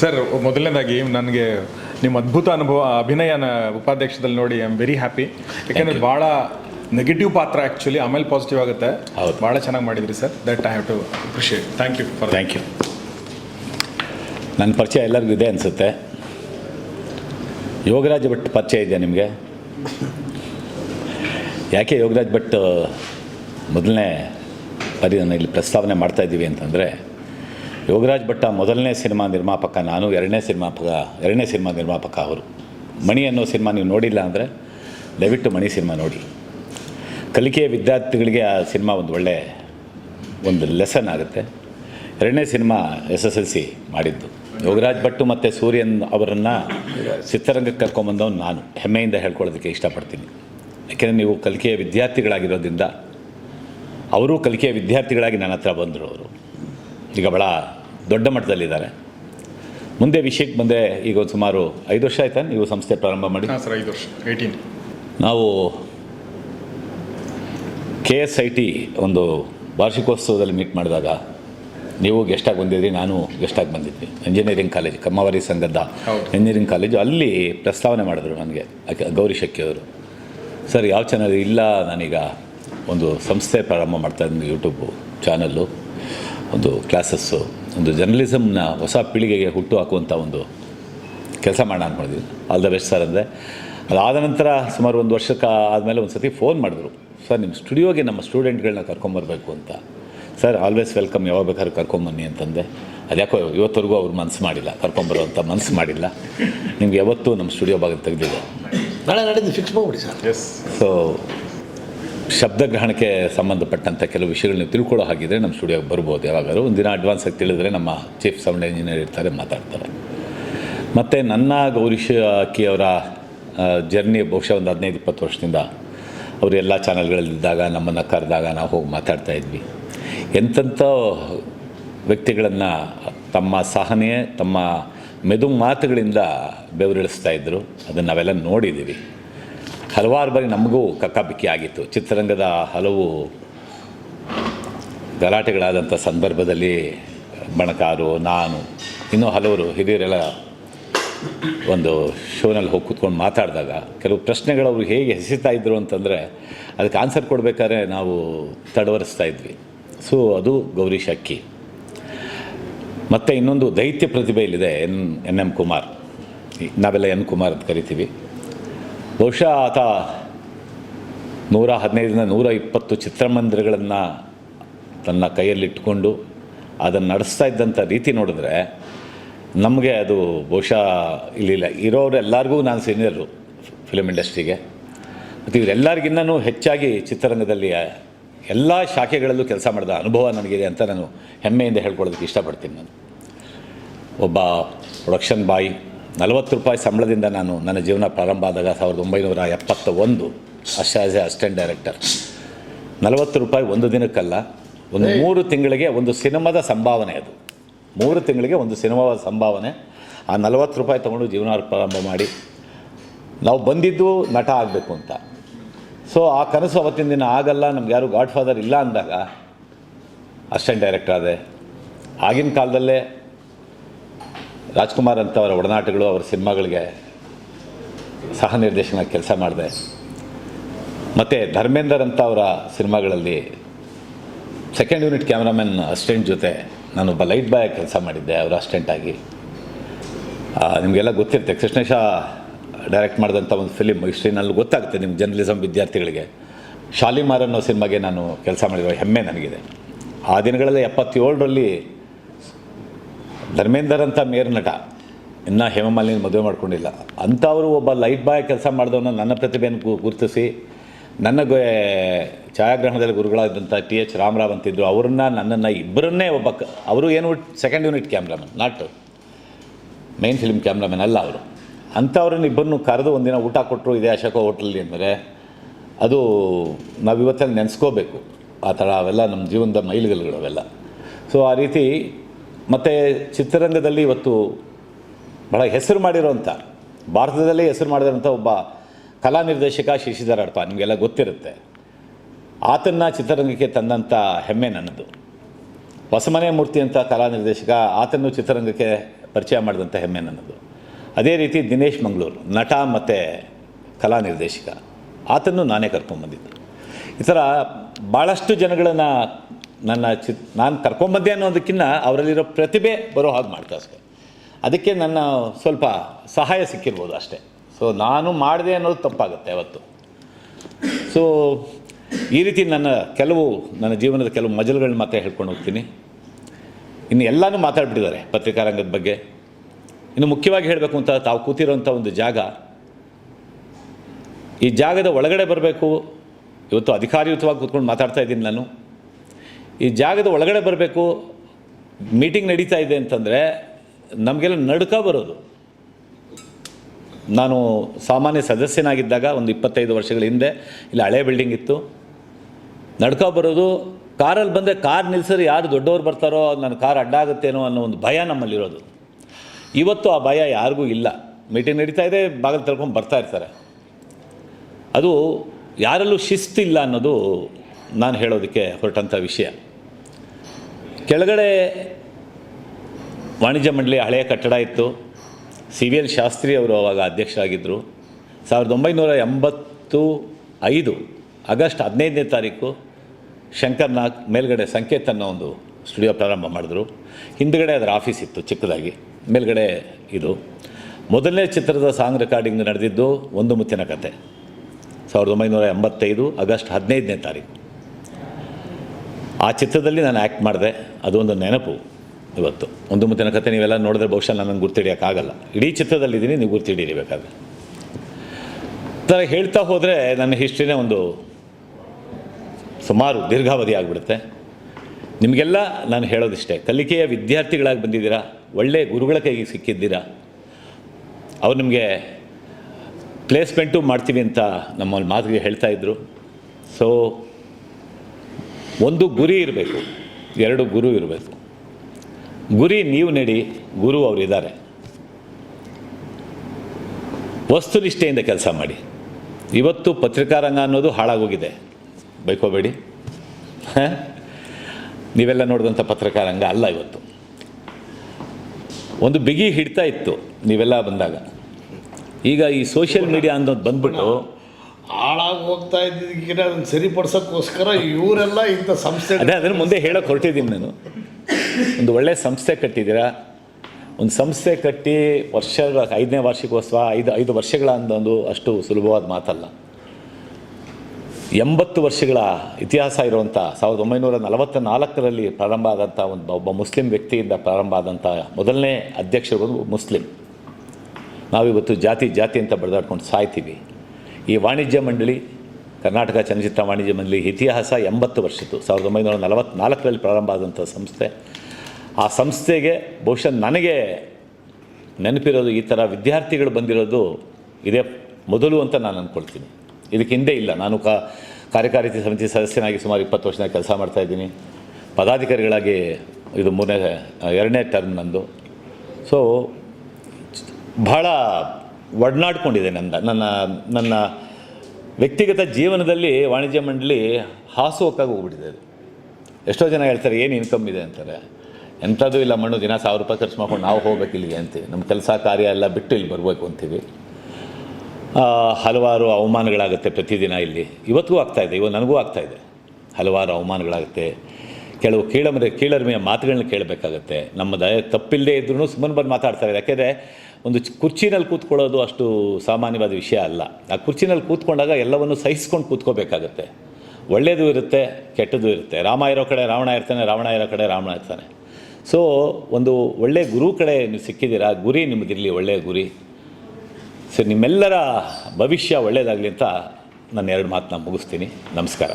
Sir ಮೊದಲನೇದಾಗಿ ನನಗೆ ನಿಮ್ಮ ಅದ್ಭುತ ಅನುಭವ ಅಭಿನಯನ ಉಪಾಧ್ಯಕ್ಷದಲ್ಲಿ ನೋಡಿ ಐ ಆಮ್ ವೆರಿ ಹ್ಯಾಪಿ ಯಾಕೆಂದರೆ ಭಾಳ ನೆಗೆಟಿವ್ ಪಾತ್ರ ಆ್ಯಕ್ಚುಲಿ ಆಮೇಲೆ ಪಾಸಿಟಿವ್ ಆಗುತ್ತೆ. ಹೌದು. ಭಾಳ ಚೆನ್ನಾಗಿ ಮಾಡಿದ್ರಿ sir. That I have to appreciate thank you for thank you ನನ್ನ ಪರಿಚಯ ಎಲ್ಲರಿಗೂ ಇದೆ ಅನಿಸುತ್ತೆ. ಯೋಗರಾಜ್ ಭಟ್ ಪರಿಚಯ ಇದೆಯಾ ನಿಮಗೆ? ಯಾಕೆ ಯೋಗರಾಜ್ ಭಟ್ ಮೊದಲನೇ ಬಾರಿ ನಾನು ಇಲ್ಲಿ ಪ್ರಸ್ತಾವನೆ ಮಾಡ್ತಾ ಇದ್ದೀವಿ ಅಂತಂದರೆ ಯೋಗರಾಜ್ ಭಟ್ಟ ಮೊದಲನೇ ಸಿನಿಮಾ ನಿರ್ಮಾಪಕ, ನಾನು ಎರಡನೇ ಸಿನಿಮಾಪಕ ಎರಡನೇ ಸಿನಿಮಾ ನಿರ್ಮಾಪಕ ಅವರು. ಮಣಿ ಅನ್ನೋ ಸಿನಿಮಾ ನೀವು ನೋಡಿಲ್ಲ ಅಂದರೆ ದಯವಿಟ್ಟು ಮಣಿ ಸಿನಿಮಾ ನೋಡಿ. ಕಲಿಕೆಯ ವಿದ್ಯಾರ್ಥಿಗಳಿಗೆ ಆ ಸಿನಿಮಾ ಒಂದು ಒಳ್ಳೆ ಒಂದು ಲೆಸನ್ ಆಗುತ್ತೆ. ಎರಡನೇ cinema S S L C ಮಾಡಿದ್ದು. ಯೋಗರಾಜ್ ಭಟ್ಟು ಮತ್ತು ಸೂರ್ಯನ್ ಅವರನ್ನು ಚಿತ್ರರಂಗಕ್ಕೆ ಕರ್ಕೊಂಬಂದವನು ನಾನು. ಹೆಮ್ಮೆಯಿಂದ ಹೇಳ್ಕೊಳ್ಳೋದಕ್ಕೆ ಇಷ್ಟಪಡ್ತೀನಿ. ಯಾಕೆಂದರೆ ನೀವು ಕಲಿಕೆಯ ವಿದ್ಯಾರ್ಥಿಗಳಾಗಿರೋದ್ರಿಂದ, ಅವರು ಕಲಿಕೆಯ ವಿದ್ಯಾರ್ಥಿಗಳಾಗಿ ನನ್ನ ಹತ್ರ ಬಂದರು ಅವರು. ಈಗ ಭಾಳ ದೊಡ್ಡ ಮಟ್ಟದಲ್ಲಿದ್ದಾರೆ. ಮುಂದೆ ವಿಷಯಕ್ಕೆ ಬಂದರೆ ಈಗ ಒಂದು ಸುಮಾರು ಐದು ವರ್ಷ ಆಯ್ತಾ ನೀವು ಸಂಸ್ಥೆ ಪ್ರಾರಂಭ ಮಾಡಿ? ಸರ್ ಐದು ವರ್ಷ. ಏಯ್ಟೀನ್ ನಾವು ಕೆ ಎಸ್ ಐ ಟಿ ಒಂದು ವಾರ್ಷಿಕೋತ್ಸವದಲ್ಲಿ ಮೀಟ್ ಮಾಡಿದಾಗ ನೀವು ಗೆಸ್ಟಾಗಿ ಬಂದಿದ್ರಿ ನಾನು ಗೆಸ್ಟಾಗಿ ಬಂದಿದ್ವಿ. ಇಂಜಿನಿಯರಿಂಗ್ ಕಾಲೇಜ್ ಕಮ್ಮವಾರಿ ಸಂಘದ. ಇಂಜಿನಿಯರಿಂಗ್ ಕಾಲೇಜು ಅಲ್ಲಿ ಪ್ರಸ್ತಾವನೆ ಮಾಡಿದ್ರು ನನಗೆ ಗೌರಿ ಅವರು. ಸರ್ ಯಾವ ಚಾನಲ್ ಇಲ್ಲ ನಾನೀಗ ಒಂದು ಸಂಸ್ಥೆ ಪ್ರಾರಂಭ ಮಾಡ್ತಾ ಇದ್ದೀನಿ ಯೂಟ್ಯೂಬು ಚಾನಲ್ಲು. ಒಂದು ಕ್ಲಾಸಸ್ಸು ಒಂದು ಜರ್ನಲಿಸಮ್ನ ಹೊಸ ಪೀಳಿಗೆಗೆ ಹುಟ್ಟು ಹಾಕುವಂಥ ಒಂದು ಕೆಲಸ ಮಾಡೋಣ ಅಂದ್ಕೊಂಡಿದ್ವಿ ಆಲ್ ದ ಬೆಸ್ಟ್ ಸರ್ ಅಂದರೆ ಅದಾದ ನಂತರ ಸುಮಾರು ಒಂದು ವರ್ಷಕ್ಕೆ ಆದಮೇಲೆ ಒಂದು ಸತಿ ಫೋನ್ ಮಾಡಿದ್ರು. ಸರ್ ನಿಮ್ಮ ಸ್ಟುಡಿಯೋಗೆ ನಮ್ಮ ಸ್ಟೂಡೆಂಟ್ಗಳನ್ನ ಕರ್ಕೊಂಬರ್ಬೇಕು ಅಂತ. ಸರ್ ಆಲ್ವೇಸ್ ವೆಲ್ಕಮ್ ಯಾವಾಗ ಬೇಕಾದ್ರೂ ಕರ್ಕೊಂಬನ್ನಿ ಅಂತಂದೆ. ಅದ್ಯಾಕೋ ಇವತ್ತವರೆಗೂ ಅವ್ರು ಮನಸ್ಸು ಮಾಡಿಲ್ಲ. ಕರ್ಕೊಂಬರುವಂಥ ಮನಸ್ಸು ಮಾಡಿಲ್ಲ. ನಿಮ್ಗೆ ಯಾವತ್ತೂ ನಮ್ಮ ಸ್ಟುಡಿಯೋ ಭಾಗ ತೆಗೆದಿದೆ. ನಾಳೆ ನಡೆದು ಫಿಕ್ಸ್ ಮಾಡ್ಬಿಡಿ ಸರ್ ಎಸ್ ಸೊ ಶಬ್ದಗ್ರಹಣಕ್ಕೆ ಸಂಬಂಧಪಟ್ಟಂಥ ಕೆಲವು ವಿಷಯಗಳು ನೀವು ತಿಳ್ಕೊಳ್ಳೋ ಹಾಗಿದ್ರೆ ನಮ್ಮ ಸ್ಟುಡಿಯೋಗೆ ಬರ್ಬೋದು. ಯಾವಾಗಾದ್ರು ಒಂದು ದಿನ ಅಡ್ವಾನ್ಸ್ ಆಗಿ ತಿಳಿದ್ರೆ ನಮ್ಮ ಚೀಫ್ ಸೌಂಡ್ ಇಂಜಿನಿಯರ್ ಇರ್ತಾರೆ, ಮಾತಾಡ್ತಾರೆ. ಮತ್ತು ನನ್ನ ಗೌರೀಶ್ ಅಕ್ಕಿ ಅವರ ಜರ್ನಿ ಬಹುಶಃ ಒಂದು ಹದಿನೈದು, ಇಪ್ಪತ್ತು ವರ್ಷದಿಂದ ಅವರು ಎಲ್ಲ ಚಾನಲ್ಗಳಲ್ಲಿದ್ದಾಗ ನಮ್ಮನ್ನು ಕರೆದಾಗ ನಾವು ಹೋಗಿ ಮಾತಾಡ್ತಾ ಇದ್ವಿ. ಎಂಥ ವ್ಯಕ್ತಿಗಳನ್ನು ತಮ್ಮ ಸಹನೆ, ತಮ್ಮ ಮೆದು ಮಾತುಗಳಿಂದ ಬೆವರಿಳಿಸ್ತಾ ಇದ್ದರು ಅದನ್ನು ನಾವೆಲ್ಲ ನೋಡಿದ್ದೀವಿ ಹಲವಾರು ಬಾರಿ ನಮಗೂ ಕಕ್ಕಾಬಿಕ್ಕಿ ಆಗಿತ್ತು. ಚಿತ್ರರಂಗದ ಹಲವು ಗಲಾಟೆಗಳಾದಂಥ ಸಂದರ್ಭದಲ್ಲಿ ಬಣಕಾರು, ನಾನು, ಇನ್ನೂ ಹಲವರು ಹಿರಿಯರೆಲ್ಲ ಒಂದು ಶೋನಲ್ಲಿ ಹೋಗಿ ಕೂತ್ಕೊಂಡು ಮಾತಾಡಿದಾಗ ಕೆಲವು ಪ್ರಶ್ನೆಗಳು ಅವರು ಹೇಗೆ ಹೆಸಿತಾ ಇದ್ದರು ಅಂತಂದರೆ, ಅದಕ್ಕೆ ಆನ್ಸರ್ ಕೊಡಬೇಕಾದ್ರೆ ನಾವು ತಡವರಿಸ್ತಾ ಇದ್ವಿ. ಸೊ, ಅದು ಗೌರಿ ಶಕ್ಕಿ ಮತ್ತು ಇನ್ನೊಂದು ದೈತ್ಯ ಪ್ರತಿಭೆ ಇಲ್ಲಿದೆ ಎನ್ ಎನ್ ಎಂ ಕುಮಾರ್. ನಾವೆಲ್ಲ ಎನ್ ಕುಮಾರ್ ಅಂತ ಕರಿತೀವಿ. ಬಹುಶಃ ಆತ ನೂರ ಹದಿನೈದರಿಂದ ನೂರ ಇಪ್ಪತ್ತು ಚಿತ್ರಮಂದಿರಗಳನ್ನು ತನ್ನ ಕೈಯಲ್ಲಿಟ್ಟುಕೊಂಡು ಅದನ್ನು ನಡೆಸ್ತಾ ಇದ್ದಂಥ ರೀತಿ ನೋಡಿದ್ರೆ ನಮಗೆ ಅದು ಬಹುಶಃ ಇಲ್ಲಿಲ್ಲ. ಇರೋರೆಲ್ಲರಿಗೂ ನಾನು ಸೀನಿಯರು ಫಿಲಮ್ ಇಂಡಸ್ಟ್ರಿಗೆ. ಮತ್ತು ಇವರೆಲ್ಲರಿಗಿನ್ನೂ ಹೆಚ್ಚಾಗಿ ಚಿತ್ರರಂಗದಲ್ಲಿ ಎಲ್ಲ ಶಾಖೆಗಳಲ್ಲೂ ಕೆಲಸ ಮಾಡಿದ ಅನುಭವ ನನಗಿದೆ ಅಂತ ನಾನು ಹೆಮ್ಮೆಯಿಂದ ಹೇಳ್ಕೊಳ್ಳೋದಕ್ಕೆ ಇಷ್ಟಪಡ್ತೀನಿ ನಾನು. ಒಬ್ಬ ಪ್ರೊಡಕ್ಷನ್ ಬಾಯ್ ನಲವತ್ತು ರೂಪಾಯಿ ಸಂಬಳದಿಂದ ನಾನು ನನ್ನ ಜೀವನ ಪ್ರಾರಂಭ ಆದಾಗ ಸಾವಿರದ ಒಂಬೈನೂರ ಎಪ್ಪತ್ತ ಒಂದು ಅಶಾಜೆ ಆಸ್ ಎ ಅಸಿಸ್ಟೆಂಟ್ ಡೈರೆಕ್ಟರ್ ನಲವತ್ತು ರೂಪಾಯಿ ಒಂದು ದಿನಕ್ಕಲ್ಲ ಒಂದು ಮೂರು ತಿಂಗಳಿಗೆ ಒಂದು ಸಿನಿಮಾದ ಸಂಭಾವನೆ ಅದು. ಮೂರು ತಿಂಗಳಿಗೆ ಒಂದು ಸಿನಿಮಾದ ಸಂಭಾವನೆ. ಆ ನಲವತ್ತು ರೂಪಾಯಿ ತೊಗೊಂಡು ಜೀವನ ಪ್ರಾರಂಭ ಮಾಡಿ. ನಾವು ಬಂದಿದ್ದು ನಟ ಆಗಬೇಕು ಅಂತ. ಸೊ ಆ ಕನಸು ಅವತ್ತಿನ ದಿನ ಆಗಲ್ಲ ನಮ್ಗೆ ಯಾರು ಗಾಡ್ ಫಾದರ್ ಇಲ್ಲ ಅಂದಾಗ ಅಸಿಸ್ಟೆಂಟ್ ಡೈರೆಕ್ಟರ್ ಆದೆ. ಆಗಿನ ಕಾಲದಲ್ಲೇ ರಾಜ್ಕುಮಾರ್ ಅಂತ ಅವರ ಒಡನಾಟಗಳು ಅವರ ಸಿನಿಮಾಗಳಿಗೆ ಸಹ ನಿರ್ದೇಶನ ಕೆಲಸ ಮಾಡಿದೆ. ಮತ್ತು ಧರ್ಮೇಂದರ್ ಅಂತ ಅವರ ಸಿನಿಮಾಗಳಲ್ಲಿ ಸೆಕೆಂಡ್ ಯೂನಿಟ್ ಕ್ಯಾಮ್ರಾಮನ್ ಅಸಿಸ್ಟೆಂಟ್ ಜೊತೆ ನಾನು ಒಬ್ಬ ಲೈಟ್ ಬಾಯ್ ಕೆಲಸ ಮಾಡಿದ್ದೆ, ಅವರ ಅಸಿಸ್ಟೆಂಟಾಗಿ ನಿಮಗೆಲ್ಲ ಗೊತ್ತಿರುತ್ತೆ ಕೃಷ್ಣೇಶ ಡೈರೆಕ್ಟ್ ಮಾಡಿದಂಥ ಒಂದು ಫಿಲಿಮ್ ಹಿಸ್ಟ್ರಿನಲ್ಲಿ ಗೊತ್ತಾಗುತ್ತೆ ನಿಮ್ಮ ಜರ್ನಲಿಸಮ್ ವಿದ್ಯಾರ್ಥಿಗಳಿಗೆ. ಶಾಲಿಮಾರ್ ಅನ್ನೋ ಸಿನಿಮಾಗೆ ನಾನು ಕೆಲಸ ಮಾಡಿರೋ ಹೆಮ್ಮೆ ನನಗಿದೆ. ಆ ದಿನಗಳಲ್ಲಿ ಎಪ್ಪತ್ತೇಳರಲ್ಲಿ ಧರ್ಮೇಂದರ್ ಅಂತ ಮೇರ್ ನಟ. ಇನ್ನೂ ಹೇಮಮಾಲಿನಿ ಮದುವೆ ಮಾಡ್ಕೊಂಡಿಲ್ಲ. ಅಂಥವರು ಒಬ್ಬ ಲೈಟ್ ಬಾಯ್ ಕೆಲಸ ಮಾಡಿದವನ್ನ ನನ್ನ ಪ್ರತಿಭೆಯನ್ನು ಗುರುತಿಸಿ, ನನ್ನ ಗ ಛಾಯಾಗ್ರಹಣದಲ್ಲಿ ಗುರುಗಳಾದಂಥ ಟಿ ಎಚ್ ರಾಮರಾವ್ ಅಂತಿದ್ದರು ಅವ್ರನ್ನ ನನ್ನನ್ನು ಇಬ್ಬರನ್ನೇ ಒಬ್ಬ ಅವರು ಏನು second unit cameraman not main film cameraman ಅಲ್ಲ ಅವರು. ಅಂಥವ್ರನ್ನ ಇಬ್ಬರನ್ನು ಕರೆದು ಒಂದಿನ ಊಟ ಕೊಟ್ಟರು ಇದೇ ಅಶೋಕ ಹೋಟ್ಲಲ್ಲಿ ಅಂದರೆ ಅದು ನಾವು ಇವತ್ತಲ್ಲಿ ನೆನೆಸ್ಕೋಬೇಕು. ಆ ಥರ ಅವೆಲ್ಲ ನಮ್ಮ ಜೀವನದ ಮೈಲುಗಲ್ಲುಗಳು ಅವೆಲ್ಲ ಸೊ ಆ ರೀತಿ ಮತ್ತು ಚಿತ್ರರಂಗದಲ್ಲಿ ಇವತ್ತು ಬಹಳ ಹೆಸರು ಮಾಡಿರೋಂಥ ಭಾರತದಲ್ಲೇ ಹೆಸರು ಮಾಡಿದಂಥ ಒಬ್ಬ ಕಲಾ ನಿರ್ದೇಶಕ ಶಶಿಧರ್ ಅಡ್ಪ ನಿಮಗೆಲ್ಲ ಗೊತ್ತಿರುತ್ತೆ. ಆತನ್ನು ಚಿತ್ರರಂಗಕ್ಕೆ ತಂದಂಥ ಹೆಮ್ಮೆ ನನ್ನದು. ಹೊಸಮನೆ ಮೂರ್ತಿ ಅಂತ ಕಲಾ ನಿರ್ದೇಶಕ ಆತನ್ನು ಚಿತ್ರರಂಗಕ್ಕೆ ಪರಿಚಯ ಮಾಡಿದಂಥ ಹೆಮ್ಮೆ ನನ್ನದು. ಅದೇ ರೀತಿ ದಿನೇಶ್ ಮಂಗಳೂರು, ನಟ ಮತ್ತು ಕಲಾ ನಿರ್ದೇಶಕ, ಆತನ್ನು ನಾನೇ ಕರ್ಕೊಂಬಂದಿದ್ದು. ಈ ಥರ ಭಾಳಷ್ಟು ಜನಗಳನ್ನು ನನ್ನ ಚಿತ್, ನಾನು ಕರ್ಕೊಂಬಂದೆ ಅನ್ನೋದಕ್ಕಿಂತ ಅವರಲ್ಲಿರೋ ಪ್ರತಿಭೆ ಬರೋ ಹಾಗೆ ಮಾಡ್ತಾ ಅಷ್ಟೆ. ಅದಕ್ಕೆ ನನ್ನ ಸ್ವಲ್ಪ ಸಹಾಯ ಸಿಕ್ಕಿರ್ಬೋದು ಅಷ್ಟೇ. ಸೊ ನಾನು ಮಾಡಿದೆ ಅನ್ನೋದು ತಪ್ಪಾಗುತ್ತೆ ಅವತ್ತು ಸೊ ಈ ರೀತಿ ನನ್ನ ಕೆಲವು, ನನ್ನ ಜೀವನದ ಕೆಲವು ಮಜಲುಗಳನ್ನ ಮಾತ್ರ ಹೇಳ್ಕೊಂಡು ಹೋಗ್ತೀನಿ. ಇನ್ನು ಎಲ್ಲನೂ ಮಾತಾಡ್ಬಿಟ್ಟಿದ್ದಾರೆ ಪತ್ರಿಕಾ ರಂಗದ ಬಗ್ಗೆ. ಇನ್ನು ಮುಖ್ಯವಾಗಿ ಹೇಳಬೇಕು ಅಂತ ತಾವು ಕೂತಿರೋಂಥ ಒಂದು ಜಾಗ. ಈ ಜಾಗದ ಒಳಗಡೆ ಬರಬೇಕು. ಇವತ್ತು ಅಧಿಕಾರಯುತವಾಗಿ ಕೂತ್ಕೊಂಡು ಮಾತಾಡ್ತಾ ಇದ್ದೀನಿ ನಾನು. ಈ ಜಾಗದ ಒಳಗಡೆ ಬರಬೇಕು ಮೀಟಿಂಗ್ ನಡೀತಾ ಇದೆ ಅಂತಂದರೆ ನಮಗೆಲ್ಲ ನಡುಕ ಬರೋದು. ನಾನು ಸಾಮಾನ್ಯ ಸದಸ್ಯನಾಗಿದ್ದಾಗ ಒಂದು ಇಪ್ಪತ್ತೈದು ವರ್ಷಗಳ ಹಿಂದೆ ಇಲ್ಲಿ ಹಳೆ ಬಿಲ್ಡಿಂಗ್ ಇತ್ತು. ನಡ್ಕೊ ಬರೋದು ಕಾರಲ್ಲಿ ಬಂದರೆ ಕಾರ್ ನಿಲ್ಸಿದ್ರೆ ಯಾರು ದೊಡ್ಡವ್ರು ಬರ್ತಾರೋ, ನನ್ನ ಕಾರ್ ಅಡ್ಡ ಆಗುತ್ತೇನೋ ಅನ್ನೋ ಒಂದು ಭಯ ನಮ್ಮಲ್ಲಿರೋದು. ಇವತ್ತು ಆ ಭಯ ಯಾರಿಗೂ ಇಲ್ಲ. ಮೀಟಿಂಗ್ ನಡೀತಾ ಇದೆ, ಬಾಗಿಲು ತಳ್ಕೊಂಡು ಬರ್ತಾ ಇರ್ತಾರೆ. ಅದು ಯಾರಲ್ಲೂ ಶಿಸ್ತಿಲ್ಲ ಅನ್ನೋದು ನಾನು ಹೇಳೋದಕ್ಕೆ ಹೊರಟಂಥ ವಿಷಯ. ಕೆಳಗಡೆ ವಾಣಿಜ್ಯ ಮಂಡಳಿ ಹಳೆಯ ಕಟ್ಟಡ ಇತ್ತು. ಸಿ ವಿ ಎಲ್ ಶಾಸ್ತ್ರಿ ಅವರು ಅವಾಗ ಅಧ್ಯಕ್ಷರಾಗಿದ್ದರು. ಸಾವಿರದ ಒಂಬೈನೂರ ಎಂಬತ್ತು ಐದು ಆಗಸ್ಟ್ ಹದಿನೈದನೇ ತಾರೀಕು ಶಂಕರ್ ನಾಗ್ ಮೇಲ್ಗಡೆ ಸಂಕೇತ್ ಅನ್ನೋ ಒಂದು ಸ್ಟುಡಿಯೋ ಪ್ರಾರಂಭ ಮಾಡಿದ್ರು. ಹಿಂದ್ಗಡೆ ಅದರ ಆಫೀಸ್ ಇತ್ತು, ಚಿಕ್ಕದಾಗಿ. ಮೇಲ್ಗಡೆ ಇದು. ಮೊದಲನೇ ಚಿತ್ರದ ಸಾಂಗ್ ರೆಕಾರ್ಡಿಂಗ್ ನಡೆದಿದ್ದು ಒಂದು ಮುತ್ತಿನ ಕತೆ. ಸಾವಿರದ ಒಂಬೈನೂರ ಎಂಬತ್ತೈದು ಆಗಸ್ಟ್ ಹದಿನೈದನೇ ತಾರೀಕು. ಆ ಚಿತ್ರದಲ್ಲಿ ನಾನು ಆ್ಯಕ್ಟ್ ಮಾಡಿದೆ. ಅದೊಂದು ನೆನಪು ಇವತ್ತು. ಒಂದು ಮುತ್ತಿನ ಕತೆ ನೀವೆಲ್ಲ ನೋಡಿದ್ರೆ ಬಹುಶಃ ನನ್ನನ್ನು ಗುರ್ತಿಡಿಯೋಕ್ಕಾಗಲ್ಲ ಇಡೀ ಚಿತ್ರದಲ್ಲಿದ್ದೀನಿ, ನೀವು ಗುರ್ತಿಡೀರಿ ಬೇಕಾದ್ರೆ. ಥರ ಹೇಳ್ತಾ ಹೋದರೆ ನನ್ನ ಹಿಸ್ಟ್ರಿನೇ ಒಂದು ಸುಮಾರು ದೀರ್ಘಾವಧಿ ಆಗಿಬಿಡುತ್ತೆ. ನಿಮಗೆಲ್ಲ ನಾನು ಹೇಳೋದಿಷ್ಟೇ, ಕಲಿಕೆಯ ವಿದ್ಯಾರ್ಥಿಗಳಾಗಿ ಬಂದಿದ್ದೀರಾ? ಒಳ್ಳೆಯ ಗುರುಗಳ ಕೈಗೆ ಸಿಕ್ಕಿದ್ದೀರಾ? ಅವ್ರು ನಿಮಗೆ ಪ್ಲೇಸ್ಮೆಂಟು ಮಾಡ್ತೀವಿ ಅಂತ ನಮ್ಮ ಮಾತಿಗೆ ಹೇಳ್ತಾ ಇದ್ದರು ಸೊ ಒಂದು ಗುರಿ ಇರಬೇಕು, ಎರಡು ಗುರು ಇರಬೇಕು. ಗುರಿ ನೀವು ನಡಿ, ಗುರು ಅವರಿದ್ದಾರೆ ವಸ್ತುನಿಷ್ಠೆಯಿಂದ ಕೆಲಸ ಮಾಡಿ. ಇವತ್ತು ಪತ್ರಿಕಾರಂಗ ಅನ್ನೋದು ಹಾಳಾಗೋಗಿದೆ. ಬೈಕೋಬೇಡಿ? ನೀವೆಲ್ಲ ನೋಡಿದಂಥ ಪತ್ರಿಕಾರಂಗ ಅಲ್ಲ ಇವತ್ತು. ಒಂದು ಬಿಗಿ ಹಿಡ್ತಾ ಇತ್ತು ನೀವೆಲ್ಲ ಬಂದಾಗ. ಈಗ ಈ ಸೋಷಿಯಲ್ ಮೀಡಿಯಾ ಅನ್ನೋದು ಬಂದ್ಬಿಟ್ಟು ಹಾಳಾಗಿ ಹೋಗ್ತಾ ಇದ್ದಿದ್ದಕ್ಕಿಂತ ಅದನ್ನು ಸರಿಪಡಿಸೋಕ್ಕೋಸ್ಕರ ಇವರೆಲ್ಲ ಇಂಥ ಸಂಸ್ಥೆ ಅದೇ ಅದನ್ನು ಮುಂದೆ ಹೇಳೋಕೆ ಹೊರಟಿದ್ದೀನಿ ನಾನು. ಒಂದು ಒಳ್ಳೆಯ ಸಂಸ್ಥೆ ಕಟ್ಟಿದ್ದೀರಾ? ಒಂದು ಸಂಸ್ಥೆ ಕಟ್ಟಿ ವರ್ಷಗಳ, ಐದನೇ ವಾರ್ಷಿಕೋತ್ಸವ, ಐದು ಐದು ವರ್ಷಗಳ ಅಂದೊಂದು ಅಷ್ಟು ಸುಲಭವಾದ ಮಾತಲ್ಲ. ಎಂಬತ್ತು ವರ್ಷಗಳ ಇತಿಹಾಸ ಇರುವಂಥ ಸಾವಿರದ ಒಂಬೈನೂರ ನಲವತ್ತ ನಾಲ್ಕರಲ್ಲಿ ಪ್ರಾರಂಭ ಆದಂಥ ಒಂದು ಒಬ್ಬ ಮುಸ್ಲಿಂ ವ್ಯಕ್ತಿಯಿಂದ ಪ್ರಾರಂಭ ಆದಂಥ ಮೊದಲನೇ ಅಧ್ಯಕ್ಷರು ಮುಸ್ಲಿಂ. ನಾವಿವತ್ತು ಜಾತಿ ಜಾತಿ ಅಂತ ಬಡದಾಡ್ಕೊಂಡು ಸಾಯ್ತೀವಿ. ಈ ವಾಣಿಜ್ಯ ಮಂಡಳಿ, ಕರ್ನಾಟಕ ಚಲನಚಿತ್ರ ವಾಣಿಜ್ಯ ಮಂಡಳಿ ಇತಿಹಾಸ ಎಂಬತ್ತು ವರ್ಷದ್ದು. ಸಾವಿರದ ಒಂಬೈನೂರ ನಲವತ್ತ್ನಾಲ್ಕರಲ್ಲಿ ಪ್ರಾರಂಭ ಆದಂಥ ಸಂಸ್ಥೆ. ಆ ಸಂಸ್ಥೆಗೆ ಬಹುಶಃ ನನಗೆ ನೆನಪಿರೋದು ಈ ಥರ ವಿದ್ಯಾರ್ಥಿಗಳು ಬಂದಿರೋದು ಇದೇ ಮೊದಲು ಅಂತ ನಾನು ಅಂದ್ಕೊಳ್ತೀನಿ ಇದಕ್ಕೆ ಹಿಂದೆ ಇಲ್ಲ. ನಾನು ಕ ಕಾರ್ಯಕಾರಿ ಸಮಿತಿ ಸದಸ್ಯನಾಗಿ ಸುಮಾರು ಇಪ್ಪತ್ತು ವರ್ಷದ ಕೆಲಸ ಮಾಡ್ತಾಯಿದ್ದೀನಿ ಪದಾಧಿಕಾರಿಗಳಾಗಿ ಇದು ಮೂರನೇ, ಎರಡನೇ ಟರ್ಮ್ ನಂದು. ಸೊ ಬಹಳ ಒಡನಾಡ್ಕೊಂಡಿದೆ ನನ್ನ ನನ್ನ ನನ್ನ ವ್ಯಕ್ತಿಗತ ಜೀವನದಲ್ಲಿ ವಾಣಿಜ್ಯ ಮಂಡಳಿ ಹಾಸುಹೊಕ್ಕಾಗಿ ಹೋಗ್ಬಿಟ್ಟಿದೆ ಅದು. ಎಷ್ಟೋ ಜನ ಹೇಳ್ತಾರೆ, ಏನು ಇನ್ಕಮ್ ಇದೆ? ಅಂತಾರೆ. ಎಂಥದ್ದು ಇಲ್ಲ, ಮಣ್ಣು ದಿನ ಸಾವಿರ ರೂಪಾಯಿ ಖರ್ಚು ಮಾಡ್ಕೊಂಡು ನಾವು ಹೋಗ್ಬೇಕು ಇಲ್ಲಿಗೆ ಅಂತೀವಿ ನಮ್ಮ ಕೆಲಸ ಕಾರ್ಯ ಎಲ್ಲ ಬಿಟ್ಟು ಇಲ್ಲಿ ಬರಬೇಕು ಅಂತೀವಿ. ಹಲವಾರು ಅವಮಾನಗಳಾಗುತ್ತೆ ಪ್ರತಿದಿನ ಇಲ್ಲಿ. ಇವತ್ತಿಗೂ ಆಗ್ತಾಯಿದೆ ಇವತ್ತು ನನಗೂ ಆಗ್ತಾಯಿದೆ ಹಲವಾರು ಅವಮಾನಗಳಾಗುತ್ತೆ. ಕೆಲವು ಕೀಳಮರೆ ಕೀಳರಿಮೆಯ ಮಾತುಗಳನ್ನ ಕೇಳಬೇಕಾಗತ್ತೆ. ನಮ್ಮ ದಯ ತಪ್ಪಿಲ್ಲದೆ ಇದ್ರೂ ಸುಮ್ಮನೆ ಬಂದು ಮಾತಾಡ್ತಾರೆ. ಯಾಕೆಂದರೆ ಒಂದು ಕುರ್ಚಿನಲ್ಲಿ ಕೂತ್ಕೊಳ್ಳೋದು ಅಷ್ಟು ಸಾಮಾನ್ಯವಾದ ವಿಷಯ ಅಲ್ಲ. ಆ ಕುರ್ಚಿನಲ್ಲಿ ಕೂತ್ಕೊಂಡಾಗ ಎಲ್ಲವನ್ನು ಸಹಿಸ್ಕೊಂಡು ಕೂತ್ಕೋಬೇಕಾಗತ್ತೆ. ಒಳ್ಳೆಯದು ಇರುತ್ತೆ, ಕೆಟ್ಟದ್ದು ಇರುತ್ತೆ. ರಾಮ ಇರೋ ಕಡೆ ರಾವಣ ಇರ್ತಾನೆ, ರಾವಣ ಇರೋ ಕಡೆ ರಾವಣ ಇರ್ತಾನೆ. ಸೊ ಒಂದು ಒಳ್ಳೆಯ ಗುರು ಕಡೆ ನೀವು ಸಿಕ್ಕಿದ್ದೀರಾ? ಗುರಿ ನಿಮ್ಮದಿರಲಿ, ಒಳ್ಳೆಯ ಗುರಿ. ಸೊ ನಿಮ್ಮೆಲ್ಲರ ಭವಿಷ್ಯ ಒಳ್ಳೆಯದಾಗಲಿ ಅಂತ ನಾನು ಎರಡು ಮಾತನ್ನ ಮುಗಿಸ್ತೀನಿ. ನಮಸ್ಕಾರ.